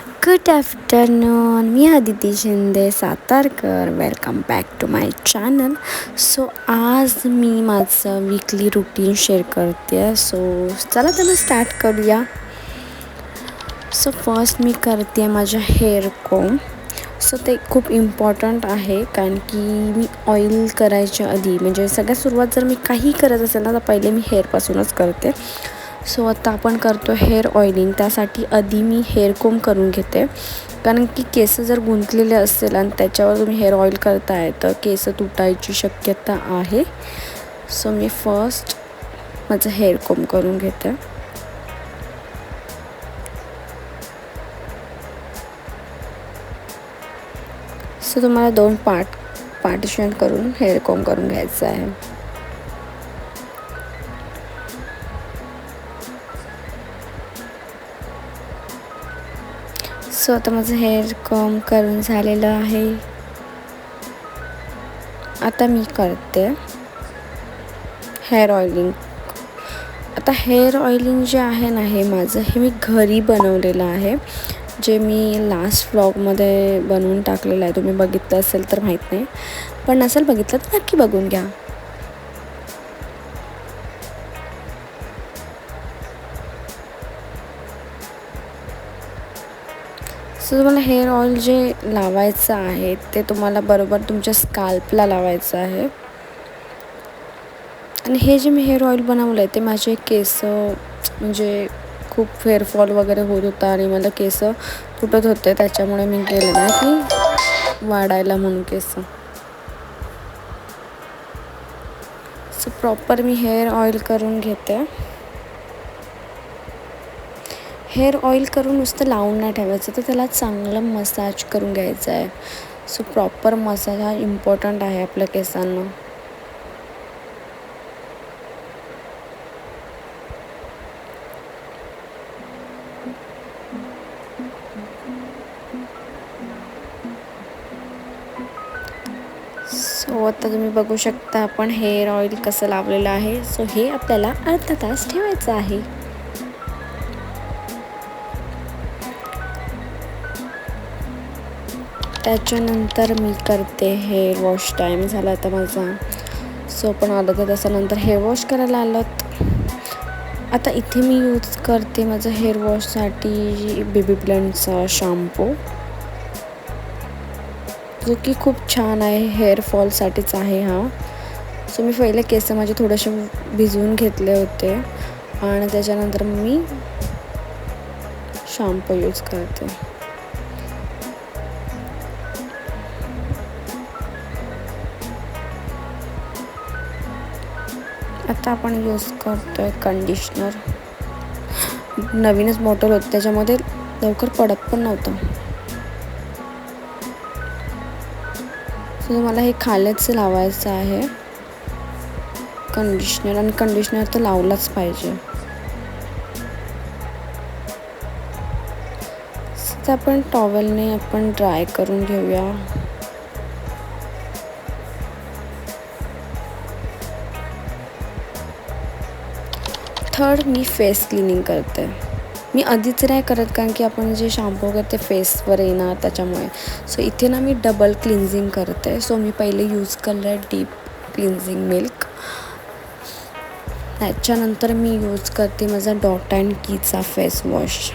Good afternoon me Aditi Shinde Satarkar welcome back to my channel so आज मी माझं weekly routine share करते so चला तर स्टार्ट करूया सो फर्स्ट मी करते माझ्या हेअर कोम सो ते खूप इम्पॉर्टंट आहे कारण की मी ऑइल करायच्या आधी म्हणजे सगळ्यात सुरुवात जर मी काही करत असेल ना तर पहिले मी हेअरपासूनच करते सो आता आपण करतो हेअर ऑइलिंग त्यासाठी आधी मी हेअर कोम करून घेते. कारण की केस जर गुंतलेले असेल आणि त्याच्यावर तुम्ही हेअर ऑइल करताय तर केस तुटायची शक्यता आहे. सो मी फर्स्ट माझं हेअर कोम करून घेते. सो तुम्हाला दोन पार्ट पार्टिशन करून हेअर कोम करून घ्यायचं आहे. सो आता माझं हेअर कम करून झालेलं आहे. आता मी करते हेअर ऑइलिंग. आता हेअर ऑइलिंग जे आहे ना हे माझं हे मी घरी बनवलेलं आहे. जे मी लास्ट व्लॉगमध्ये बनवून टाकलेलं आहे. तुम्ही बघितलं असेल तर माहीत नाही. पण नसेल बघितलं तर नक्की बघून घ्या. सो तुम्हाला हेअर ऑइल जे लावायचं आहे ते तुम्हाला बरोबर तुमच्या स्काल्पला लावायचं आहे. आणि हे जे मी हेअर ऑइल बनवलं आहे ते माझे केस म्हणजे खूप हेअरफॉल वगैरे होत होता आणि मला केस तुटत होते त्याच्यामुळे मी केलं ना की वाढायला म्हणून केस. सो प्रॉपर मी हेअर ऑइल करून घेते. हेअर ऑइल करून नुसतं लावून नाही ठेवायचं तर त्याला चांगलं मसाज करून घ्यायचं आहे. सो प्रॉपर मसाज हा इम्पॉर्टंट आहे आपल्या केसांना. सो आता तुम्ही बघू शकता आपण हेअर ऑइल कसं लावलेलं आहे. सो हे आपल्याला अर्धा तास ठेवायचं आहे. त्याच्यानंतर मी करते हेअर वॉश टाईम झाला आता माझा. सो पण आलं तर त्याच्यानंतर हेअर वॉश करायला आलं. आता इथे मी यूज करते माझं हेअर वॉशसाठी बेबी ब्लेंडचा शॅम्पू जो की खूप छान आहे. हेअर फॉलसाठीच आहे हा. सो मी पहिले केस माझे थोडेसे भिजवून घेतले होते. आणि त्याच्यानंतर मी शॅम्पू यूज करते. आता आपण यूज करतो आहे कंडिशनर नवीनच बॉटल होती त्याच्यामध्ये लवकर पडत पण नव्हतं. सो मला हे खालच लावायचं आहे. कंडिशनर आणि कंडिशनर तर लावलाच पाहिजे. आपण टॉवेलने आपण ड्राय करून घेऊया. थर्ड मी फेस क्लिनिंग करते. मी आधीच नाही करत कारण की आपण जे शॅम्पू ते फेसवर येणार त्याच्यामुळे. सो इथे ना मी डबल क्लिन्झिंग करते. सो मी पहिले यूज करलं आहे डीप क्लिन्झिंग मिल्क त्याच्यानंतर मी यूज करते माझा डॉट अँड कीचा फेस वॉश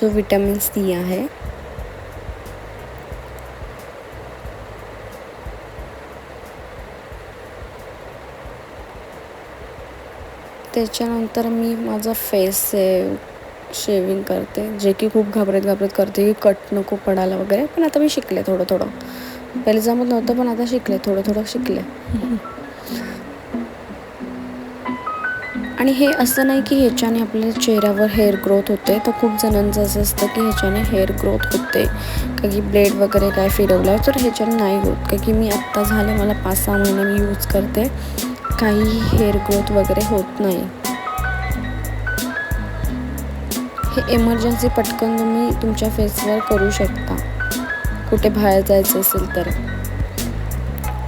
जो विटॅमिन सी आहे. त्याच्यानंतर मी माझा फेस शेविंग करते. जे की खूप घाबरत घाबरत करते की कट नको पडायला वगैरे. पण आता मी शिकले थोडं थोडं. पहिले जमत नव्हतं पण आता शिकले थोडं थोडं शिकले. आणि हे असं नाही की ह्याच्याने आपल्या चेहऱ्यावर हेअर ग्रोथ होते. तर खूप जणांचं असं असतं की ह्याच्याने हेअर ग्रोथ होते. का की ब्लेड वगैरे काय फिरवलं तर ह्याच्याने नाही होत. का की मी आत्ता झाले मला पाच सहा महिने मी यूज करते. काही हेअर ग्रोथ वगैरे होत नाही. हे इमर्जन्सी पटकन तुम्ही तुमच्या फेसवर करू शकता. कुठे बाहेर जायचं असेल तर.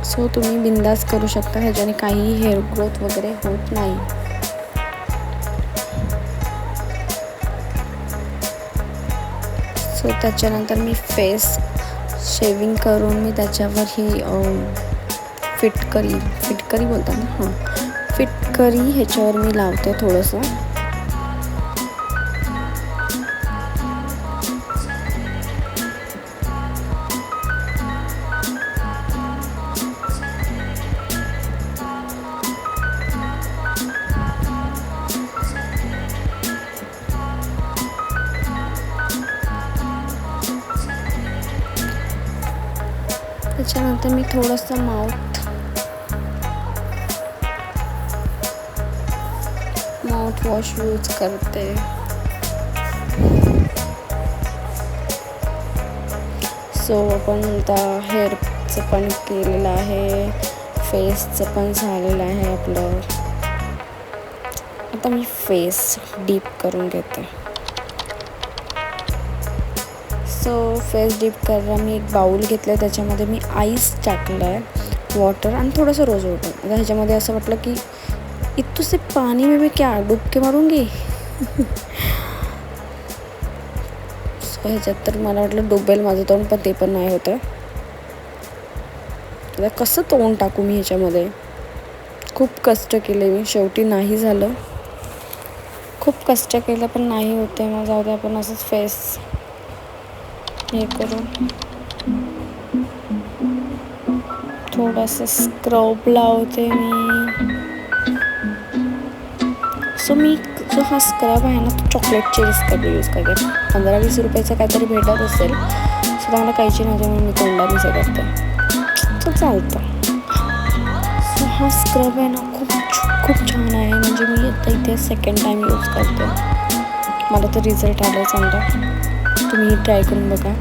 सो तुम्ही बिंदास करू शकता ह्याच्याने काही हेअर ग्रोथ वगैरे होत नाही. सो त्याच्यानंतर मी फेस शेविंग करून मी त्याच्यावर ही फिटकरी फिटकरी बोलतात ना? हां. फिटकरी ह्याच्यावर मी लावते थोडंसं. त्याच्यानंतर मी थोडंसं माउथ माउथवॉश यूज करते. सो आपण आता हेअरचं पण केलेलं आहे. फेसचं पण झालेलं आहे आपलं. आता मी फेस डीप करून घेते. सो फेस डीप करायला मी एक बाऊल घेतलं आहे त्याच्यामध्ये मी आईस टाकलं आहे वॉटर आणि थोडंसं रोज वॉटर आता ह्याच्यामध्ये असं वाटलं की इतकं से पाणी में मी क्या डुबके मारूंगी? सो ह्याच्यात तर मला वाटलं डुबेल माझं तोंड पण ते पण नाही होतं। आता कसं तोंड टाकू मी ह्याच्यामध्ये खूप कष्ट केले मी शेवटी नाही झालं. खूप कष्ट केलं पण नाही होते मग जाऊ दे आपण असंच फेस हे करू. थोडंसं स्क्रब लावते मी. सो मी जो हा स्क्रब आहे ना तो चॉकलेटचे स्क्रब यूज करेन पंधरा वीस रुपयाचं काहीतरी भेटत असेल सो चांगलं काहीची नाही म्हणून मी तोंडात मिसळ करते. तो चालतं. सो हा स्क्रब आहे ना खूप खूप छान आहे. म्हणजे मी आता इथे सेकंड टाईम यूज करते. मला तर रिझल्ट आला चांगला. तुम्ही ट्राय करून बघा.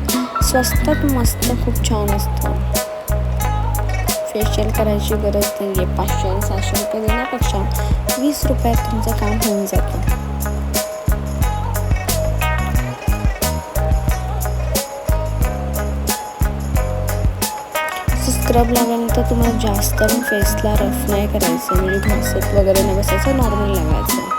स्वस्तात मस्त खूप छान असतं. फेशियल करायची गरज नाही आहे पाचशे आणि सहाशे रुपये देण्यापेक्षा वीस रुपयात तुमचं काम होऊन जातं. स्क्रब लावल्यानंतर तुम्हाला जास्त पण फेसला रफ नाही करायचं. म्हणजे घासत वगैरे नाही बसायचं नॉर्मल लावायचं.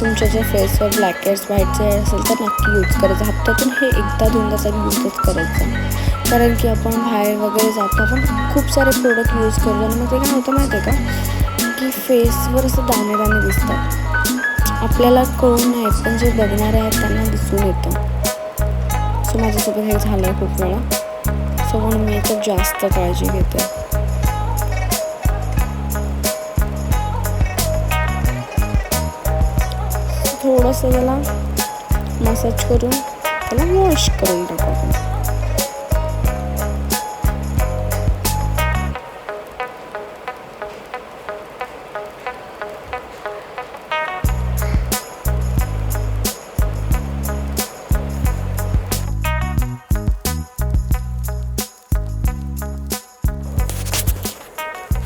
तुमच्या जे फेसवर ब्लॅकेट्स व्हाईट जे असेल तर नक्की यूज करायचं. हप्त्यातून हे एकदा दोनदा तरी यूजच करायचं कारण की आपण बाहेर वगैरे जातो आपण खूप सारे प्रोडक्ट यूज करतो. आणि मग ते काय होतं माहिती आहे का की फेसवर असं दाणे दाणे दिसतात. आपल्याला कळून नाही पण जे बघणारे आहेत त्यांना दिसून येतं. सो माझ्यासोबत हे झालं आहे खूप वेळा. सो म्हणून मी तर जास्त काळजी घेते. थोडंसं त्याला मसाज करून त्याला वॉश करून टाकू आपण.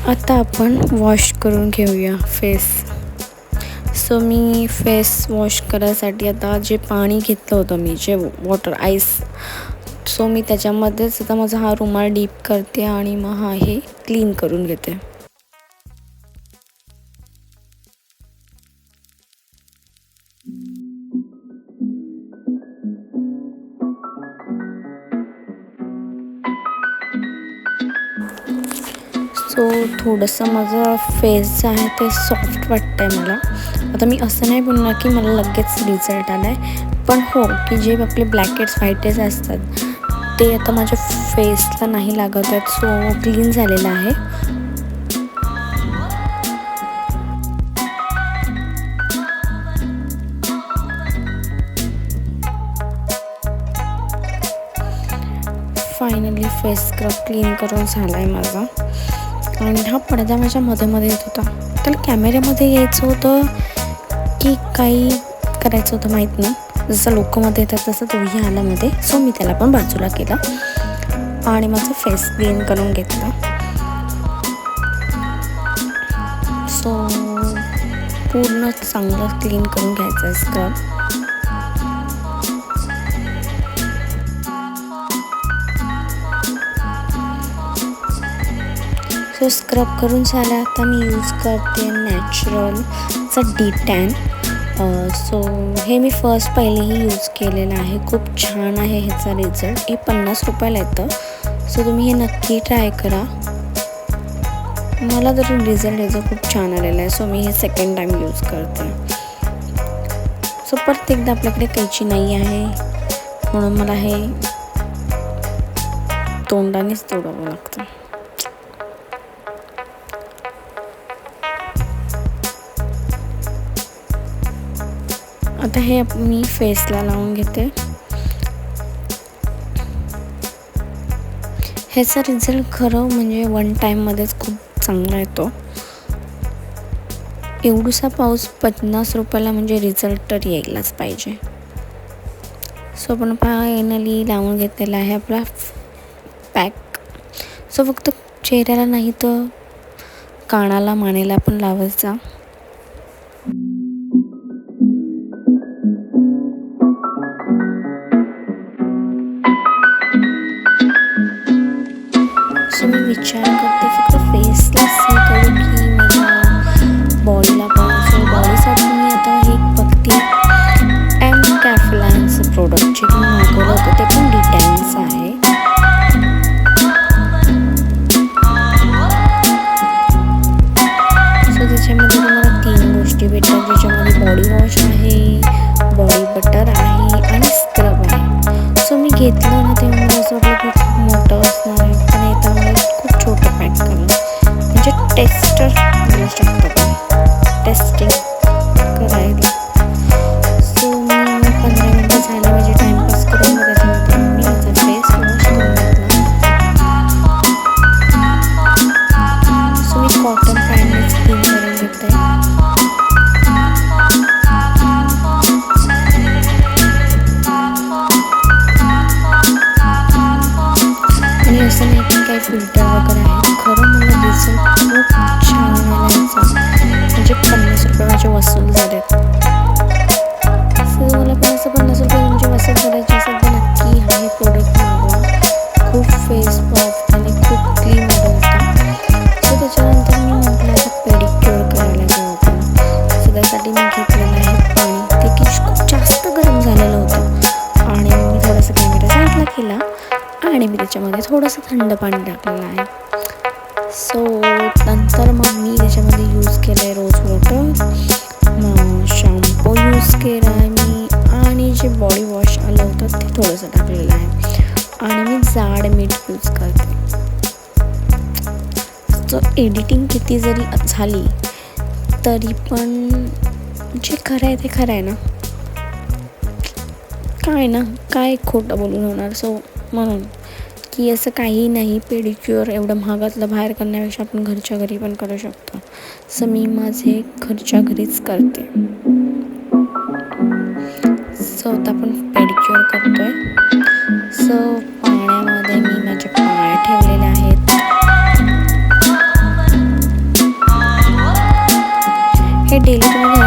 आता आपण वॉश करून घेऊया फेस सो मी फेस वॉश करायसाठी आता जे पाणी घेतलं होतं मी जे वॉटर आईस सो मी त्याच्यामध्येच आता माझा हा रुमाल डीप करते आणि मग हा हे क्लीन करून घेते. सो थोडंसं माझं फेस जे आहे ते सॉफ्ट वाटतं आहे मला. आता मी असं नाही बोलणार की मला लगेच रिझल्ट आला आहे पण हो की जे आपले ब्लॅकेट्स व्हाईटेज असतात ते आता माझ्या फेसला नाही लागत आहेत. सो क्लीन झालेलं आहे. फायनली फेस स्क्रब क्लीन करून झाला आहे माझा. आणि हा पडदा माझ्या मध्ये मध्ये येत होता. त्याला कॅमेऱ्यामध्ये यायचं होतं की काही करायचं होतं माहीत नाही. जसं लोकमध्ये येतात तसं तोही आला मध्ये सो मी त्याला पण बाजूला केला आणि माझा फेस क्लीन करून घेतला. सो पूर्ण चांगलं क्लीन करून घ्यायचं आहे स्क्रब तो स्क्रब करून झाला. आता मी यूज करते नॅचरलचा डी टॅन सो हे मी फर्स्ट पहिलेही यूज केलेलं आहे. खूप छान आहे ह्याचा रिझल्ट हे पन्नास रुपयाला येतं. सो तुम्ही हे नक्की ट्राय करा. मला तरी रिझल्ट ह्याचा खूप छान आलेला आहे. सो मी हे सेकंड टाईम यूज करते. सो परत एकदा आपल्याकडे कैची नाही आहे. म्हणून मला हे तोंडानेच तोडावं लागतं. आता हे मी फेसला लावून घेते. ह्याचा रिझल्ट खरं म्हणजे वन टाईममध्येच खूप चांगला येतो. एवढूसा पाऊस पन्नास रुपयाला म्हणजे रिझल्ट तर यायलाच पाहिजे. सो आपण फायनली लावून घेतलेला आहे आपला पॅक सो फक्त चेहऱ्याला नाही तर कानाला मानेला पण लावायचा. मी घेतलेलं आहे पाणी ते की खूप जास्त गरम झालेलं होतं आणि मी थोडंसं कॅमेरा साईडला केला आणि मी त्याच्यामध्ये थोडंसं थंड पाणी टाकलेलं आहे सो नंतर मग मी त्याच्यामध्ये यूज केलं आहे रोज वॉटर शॅम्पू यूज केला आहे मी आणि जे बॉडी वॉश आलं होतं ते थोडंसं टाकलेलं आहे आणि मी जाड मीठ यूज करते सो एडिटिंग किती जरी झाली तरी पण जे खरं आहे ते खरं आहे ना. काय ना काय खोटं बोलून होणार? सो म्हणून की असं काही नाही पेडिक्युअर एवढं महागातलं बाहेर करण्यापेक्षा आपण घरच्या घरी पण करू शकतो. सो मी माझे घरच्या घरीच करते. सो आता आपण पेडिक्युअर करतोय. सो पाण्यामध्ये मी माझे पाय ठेवलेले आहेत. हे डेली तुम्ही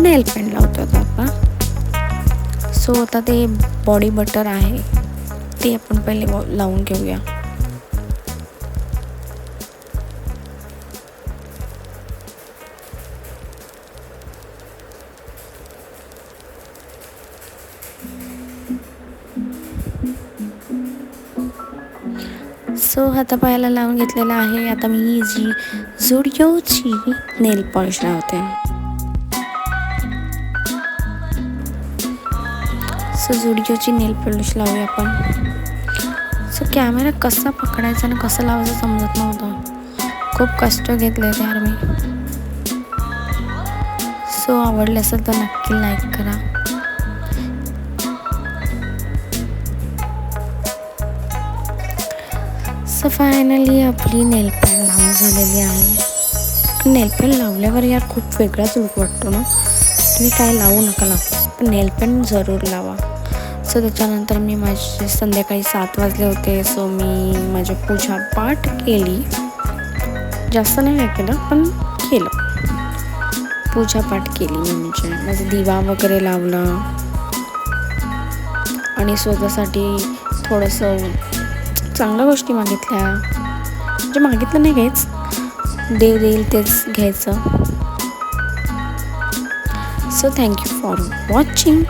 नेल पेंट लावतो आता आपण. सो आता ते बॉडी बटर आहे ते आपण पहिले लावून घेऊया. सो हातापायाला लावून घेतलेला आहे. आता मी जी झुडिओची नेल पॉलिश लावते. सो झुडिओची नेल पॉलिश लावूया आपण. सो कॅमेरा कसा पकडायचा आणि कसं लावायचं समजत नव्हतं. खूप कष्ट घेतले यार मी. सो आवडले असेल तर नक्की लाईक करा. सो फायनली आपली नेल लावून झालेली आहे. नेल पेन लावल्यावर यार खूप वेगळाच लुक वाटतो ना. तुम्ही काय लावू नका लावू पण नेल पेन जरूर लावा. सो त्याच्यानंतर मी माझे संध्याकाळी सात वाजले होते. सो मी माझी पूजा पाठ केली. जास्त नाही काय केलं पण केलं. पूजा पाठ केली मी म्हणजे. माझा दिवा वगैरे लावला. आणि स्वतःसाठी थोडंसं चांगल्या गोष्टी मागितल्या. म्हणजे मागितलं नाही घ्यायच देव देईल तेच घ्यायचं. So thank you for watching.